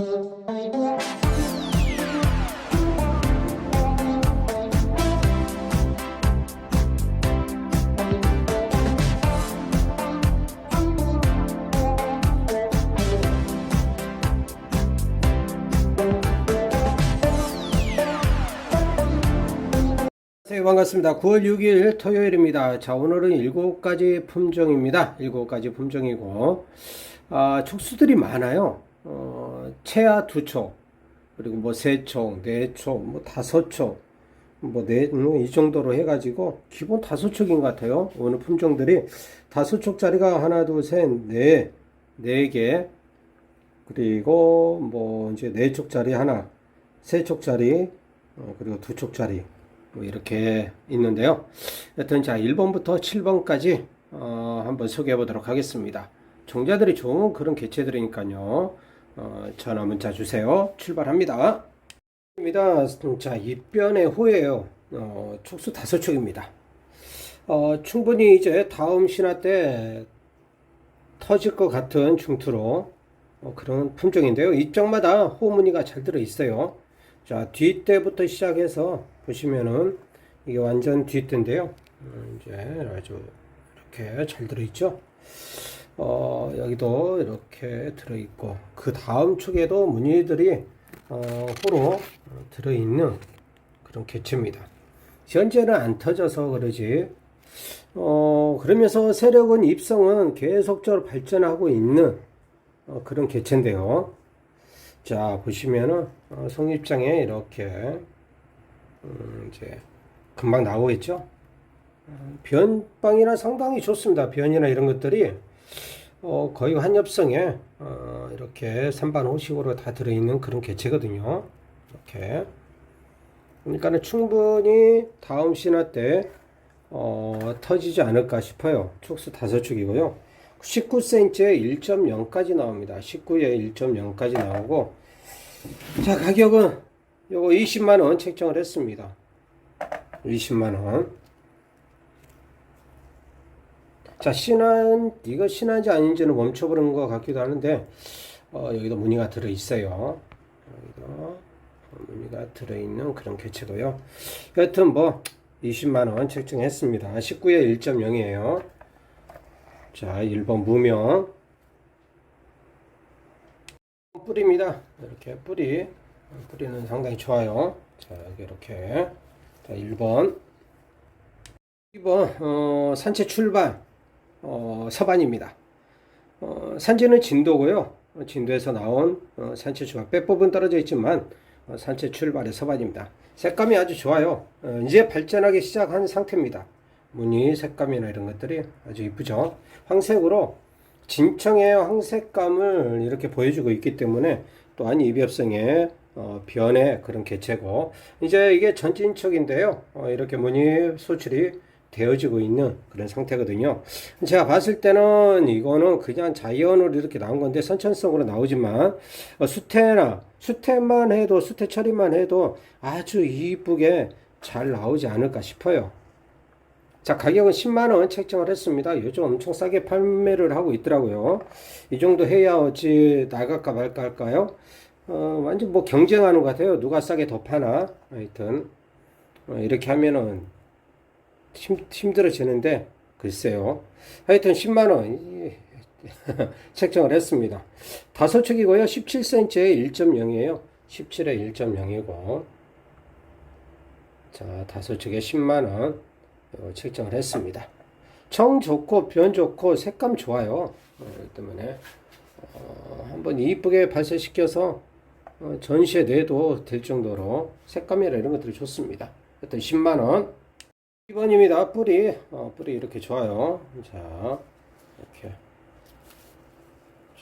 네, 반갑습니다. 9월 6일 토요일입니다. 자, 오늘은 7가지 품종입니다. 7가지 품종이고, 아, 촉수들이 많아요. 어, 채야 두 촉, 그리고 뭐세 촉, 네 촉, 뭐 다섯 촉, 뭐 네, 음, 이 정도로 해가지고, 기본 다섯 촉인 것 같아요. 오늘 품종들이 다섯 촉짜리가 하나, 둘, 셋, 네, 네 개, 그리고 뭐 이제 네 촉짜리 하나, 세 촉짜리, 어, 그리고 두 촉짜리. 뭐 이렇게 있는데요. 여튼 자 1번부터 7번까지 어, 한번 소개해 보도록 하겠습니다. 종자들이 좋은 그런 개체들이니까요. 어, 전화 문자 주세요. 출발합니다. 입니다. 자 입변의 호예요. 어, 촉수 다섯 촉입니다. 어, 충분히 이제 다음 신화 때 터질 것 같은 중투로 어, 그런 품종인데요. 입장마다 호무늬가 잘 들어 있어요. 자, 뒷대부터 시작해서 보시면은 이게 완전 뒷대인데요. 음, 이제 아주 이렇게 잘 들어 있죠. 어, 여기도 이렇게 들어있고 그 다음 축에도 무늬들이 어, 호로 들어있는 그런 개체입니다. 현재는 안 터져서 그러지. 어, 그러면서 세력은 입성은 계속적으로 발전하고 있는 어, 그런 개체인데요. 자 보시면은 어, 송입장에 이렇게 음, 이제 금방 나오겠죠. 어, 변방이나 상당히 좋습니다. 변이나 이런 것들이 어, 거의 한엽성에 어, 이렇게 산반 호식으로 다 들어있는 그런 개체거든요. 이렇게 그러니까는 충분히 다음 신화 때 어, 터지지 않을까 싶어요. 촉수 다섯 축이고요. 19cm에 1.0까지 나옵니다. 19에 1.0까지 나오고 자 가격은 요거 20만원 책정을 했습니다. 20만원 자 신한 이거 신한지 아닌지는 멈춰보는 것 같기도 하는데 어, 여기도 무늬가 들어 있어요. 여기도 무늬가 들어 있는 그런 개체고요. 여튼 뭐 20만원 책정했습니다. 19에 1.0이에요. 자, 1번 무명. 뿌리입니다. 이렇게 뿌리. 뿌리는 상당히 좋아요. 자, 이렇게. 자, 1번. 2번, 어, 산채 출발. 어, 서반입니다. 어, 산지는 진도고요. 어, 진도에서 나온 어, 출발. 빼법은 떨어져 있지만 어, 산채 출발의 서반입니다. 색감이 아주 좋아요. 어, 이제 발전하기 시작한 상태입니다. 무늬 색감이나 이런 것들이 아주 이쁘죠. 황색으로 진청의 황색감을 이렇게 보여주고 있기 때문에 또한 이비엽성의 어, 변의 그런 개체고 이제 이게 전진척인데요. 어, 이렇게 무늬 소출이 되어지고 있는 그런 상태거든요. 제가 봤을 때는 이거는 그냥 자연으로 이렇게 나온 건데 선천성으로 나오지만 어, 수태나 수태만 해도 수태 처리만 해도 아주 이쁘게 잘 나오지 않을까 싶어요. 자, 가격은 10만원 책정을 했습니다. 요즘 엄청 싸게 판매를 하고 있더라고요. 이 정도 해야 어찌 나갈까 말까 할까요? 어, 완전 뭐 경쟁하는 것 같아요. 누가 싸게 더 파나? 하여튼, 어, 이렇게 하면은 힘, 힘들어지는데, 글쎄요. 하여튼 10만원 책정을 했습니다. 다섯 축이고요. 17cm에 1.0이에요. 17에 1.0이고. 자, 다섯 축에 10만원. 어, 책정을 했습니다. 청 좋고 변 좋고 색감 좋아요. 어, 때문에 어, 한번 이쁘게 발색시켜서 어, 전시에 내도 될 정도로 색감이나 이런 것들이 좋습니다. 하여튼 10만 원. 2번입니다. 뿌리 어, 뿌리 이렇게 좋아요. 자 이렇게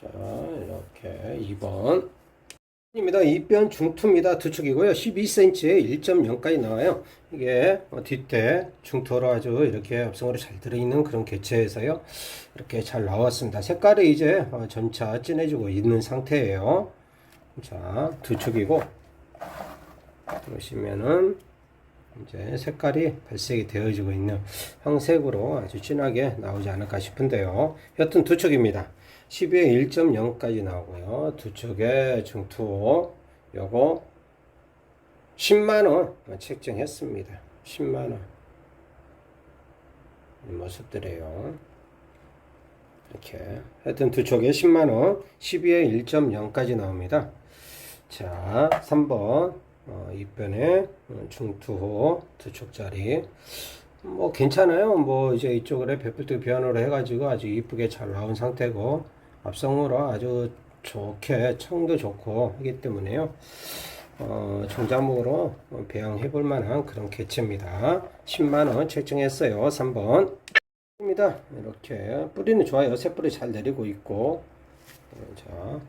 자 이렇게 2번. 입니다. 입변 중투입니다. 두 축이고요. 12cm에 1.0까지 나와요. 이게 어, 뒷대 중투로 아주 이렇게 합성으로 잘 들어있는 그런 개체에서요. 이렇게 잘 나왔습니다. 색깔이 이제 어, 점차 진해지고 있는 상태예요. 자, 두 축이고 보시면은 이제 색깔이 발색이 되어지고 있는 황색으로 아주 진하게 나오지 않을까 싶은데요. 여튼 두 축입니다. 12에 1.0까지 나오고요. 두 쪽에 중투 요거 10만원 책정했습니다. 10만원 이 모습들이에요. 이렇게 하여튼 두 쪽에 10만원 12에 1.0까지 나옵니다. 자 3번 어, 이변에 어, 중투호 두 쪽짜리 뭐 괜찮아요. 뭐 이제 이쪽으로 베풀트 변호를 해가지고 아주 이쁘게 잘 나온 상태고 앞성으로 아주 좋게 청도 좋고 하기 때문에요. 어, 종자목으로 배양해 볼 만한 그런 개체입니다. 10만원 책정했어요. 3번. 입니다. 이렇게 뿌리는 좋아요. 새뿌리 잘 내리고 있고 어, 자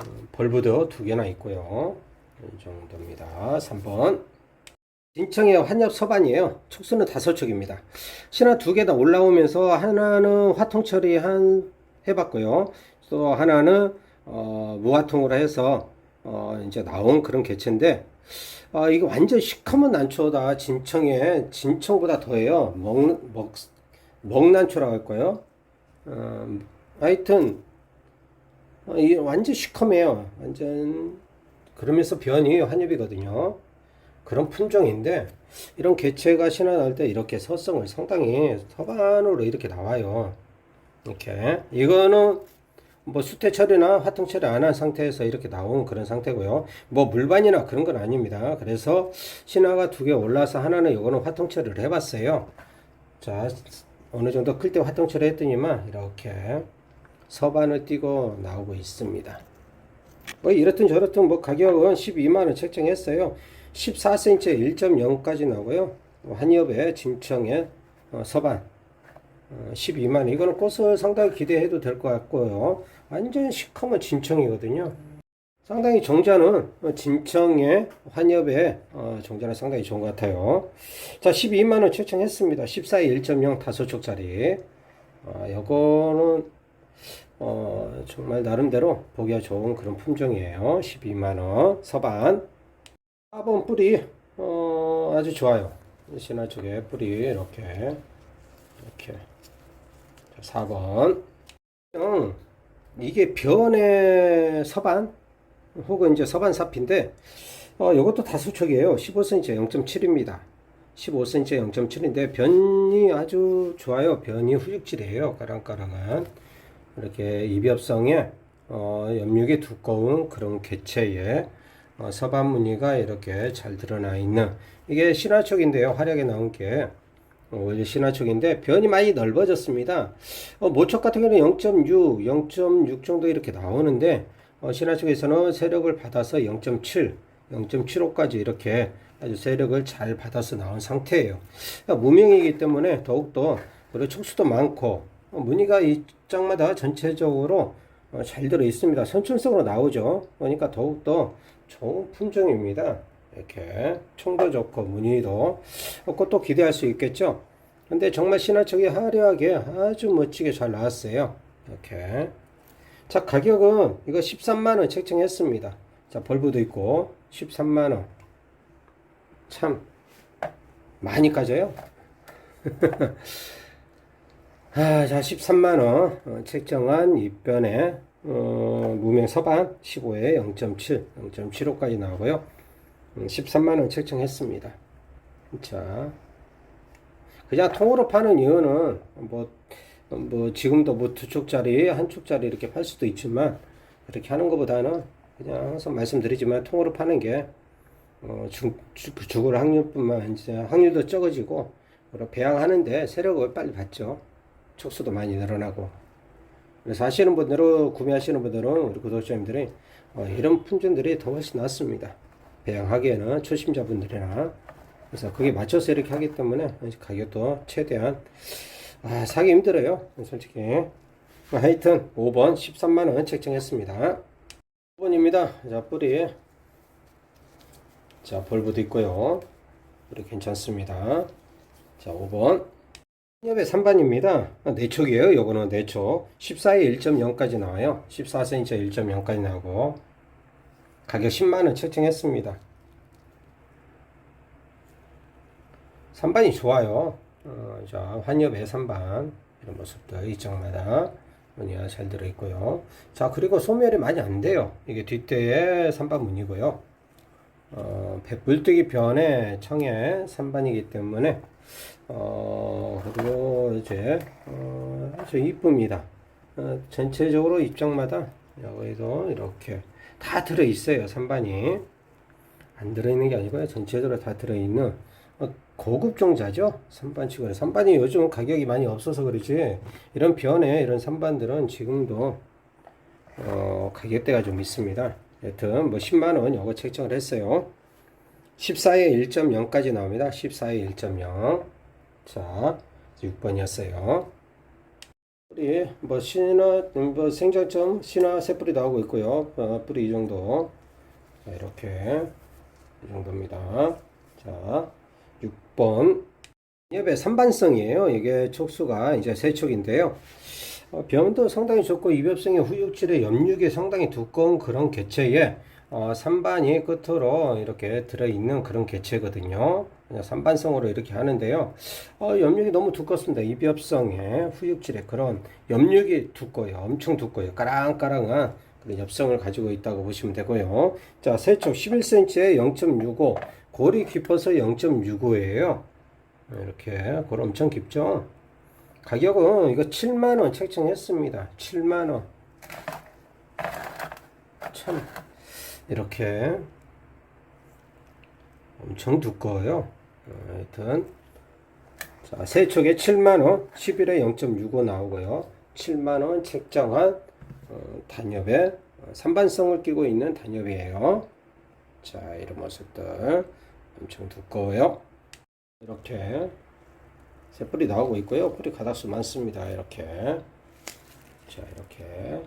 음, 벌브도 두 개나 있고요. 이 정도입니다. 3번. 인청의 환엽 서반이에요. 촉수는 다섯 촉입니다. 신화 두 개 다 올라오면서 하나는 화통 처리 한 해봤고요. 또 하나는 어, 무화통으로 해서 어, 이제 나온 그런 개체인데 아, 이거 완전 시커먼 난초다. 진청에 진청보다 더해요. 먹, 먹, 먹난초라고 할 거예요. 어, 하여튼 어, 이 완전 시커매요. 완전 그러면서 변이 환엽이거든요. 그런 품종인데 이런 개체가 신화 나올 때 이렇게 서성을 상당히 서반으로 이렇게 나와요. 이렇게 이거는 뭐 수태 처리나 화통 처리 안 한 상태에서 이렇게 나온 그런 상태고요. 뭐 물반이나 그런 건 아닙니다. 그래서 신화가 두 개 올라서 하나는 이거는 화통 처리를 해봤어요. 자 어느 정도 클 때 화통 처리 했더니만 이렇게 서반을 띄고 나오고 있습니다. 뭐 이렇든 저렇든 뭐 가격은 12만원 책정했어요. 14cm 1.0까지 나오고요. 한엽의 진청의 어, 서반 어, 12만원 이거는 꽃을 상당히 기대해도 될 것 같고요. 완전 시커먼 진청이거든요. 상당히 정자는 어, 진청의 환엽의 어, 정자는 상당히 좋은 것 같아요. 자 12만원 책정했습니다. 14에 1.0 다소쪽짜리 어, 요거는 어, 정말 나름대로 보기가 좋은 그런 품종이에요. 12만원 서반 4번 뿌리 어, 아주 좋아요. 신화 쪽에 뿌리 이렇게 이렇게 자, 4번 음, 이게 변의 서반 혹은 이제 서반 사피인데 어, 이것도 다수척이에요. 15cm 0.7입니다. 15cm 0.7인데 변이 아주 좋아요. 변이 후죽질이에요. 까랑까랑한 이렇게 입엽성에 어, 염육이 두꺼운 그런 개체의 어, 서반 무늬가 이렇게 잘 드러나 있는 이게 신화촉인데요. 활약에 나온 게 어, 원래 신화촉인데 변이 많이 넓어졌습니다. 어, 모촉 같은 경우는 0.6, 0.6 정도 이렇게 나오는데 어, 신화촉에서는 세력을 받아서 0.7, 0.75까지 이렇게 아주 세력을 잘 받아서 나온 상태예요. 그러니까 무명이기 때문에 더욱더 그리고 촉수도 많고 어, 무늬가 이 장마다 전체적으로 어, 잘 들어 있습니다. 선춘성으로 나오죠. 그러니까 더욱더 좋은 품종입니다. 이렇게 총도 좋고 무늬도 그것도 기대할 수 있겠죠. 근데 정말 신화촉이 화려하게 아주 멋지게 잘 나왔어요. 이렇게 자 가격은 이거 13만원 책정했습니다. 자 벌브도 있고 13만원 참 많이 까져요. 아, 자 13만원 어, 책정한 입변에 어, 무명 서반 15에 0.7, 0.75까지 나오고요. 음, 13만원 책정했습니다. 자, 그냥 통으로 파는 이유는 뭐, 뭐, 지금도 뭐 두 쪽짜리, 한 쪽짜리 이렇게 팔 수도 있지만, 이렇게 하는 것보다는 그냥 항상 말씀드리지만 통으로 파는 게, 어, 죽, 죽, 죽을 확률뿐만 이제 확률도 적어지고, 배양하는데 세력을 빨리 받죠. 촉수도 많이 늘어나고, 그래서 하시는 분들은 구매하시는 분들은 우리 구독자님들이 어, 이런 품종들이 더 훨씬 낫습니다. 배양하기에는 초심자분들이나 그래서 그게 맞춰서 이렇게 하기 때문에 가격도 최대한 아, 사기 힘들어요. 솔직히 하여튼 5번 13만원 책정했습니다. 5번입니다. 자 뿌리 자 벌브도 있고요. 뿌리 괜찮습니다. 자 5번 협의 3반입니다. 내촉이에요. 요거는 내촉. 14에 1.0까지 나와요. 14cm 1.0까지 나오고 가격 10만원 책정했습니다. 3반이 좋아요. 어, 자, 환엽의 3반 이런 모습도 이쪽마다 무늬가 잘 들어있고요. 자, 그리고 소멸이 많이 안 돼요. 이게 뒷대에 3반 무늬고요. 어, 물뜨기 변에 청에 3반이기 때문에, 어, 그리고 이제, 어, 아주 이쁩니다. 어, 전체적으로 입장마다 여기도 이렇게 다 들어 있어요. 3반이. 안 들어 있는 게 아니고요. 전체적으로 다 들어 있는 어, 고급 종자죠. 3반 치고는. 3반이 요즘 가격이 많이 없어서 그렇지. 이런 변에 이런 3반들은 지금도 어, 가격대가 좀 있습니다. 여튼 뭐 10만 원 요거 책정을 했어요. 14에 1.0까지 나옵니다. 14에 1.0. 자, 6번이었어요. 뿌리 뭐 신화 뭐 생장점 신화 새 뿌리 나오고 있고요. 어, 뿌리 이 정도. 자, 이렇게 이 정도입니다. 자, 6번. 옆에 산반성이에요. 이게 촉수가 이제 세 촉인데요. 어, 병도 상당히 좋고 이벽성의 후육질의 염육이 상당히 두꺼운 그런 개체에 어, 산반이 끝으로 이렇게 들어있는 그런 개체거든요. 그냥 산반성으로 이렇게 하는데요. 어, 염육이 너무 두껍습니다. 이벽성의 후육질의 그런 염육이 두꺼워요. 엄청 두꺼워요. 까랑까랑한 그런 엽성을 가지고 있다고 보시면 되고요. 자, 세촉 11cm에 0.65, 골이 깊어서 0.65예요. 이렇게 골 엄청 깊죠. 가격은 이거 7만원 책정했습니다. 7만원. 참, 이렇게 엄청 두꺼워요. 어, 하여튼, 자, 세촉에 7만원, 11에 0.65 나오고요. 7만원 책정한 어, 단엽에 어, 산반성을 끼고 있는 단엽이에요. 자, 이런 모습들 엄청 두꺼워요. 이렇게 새 뿌리 나오고 있고요. 뿌리 가닥수 많습니다. 이렇게 자, 이렇게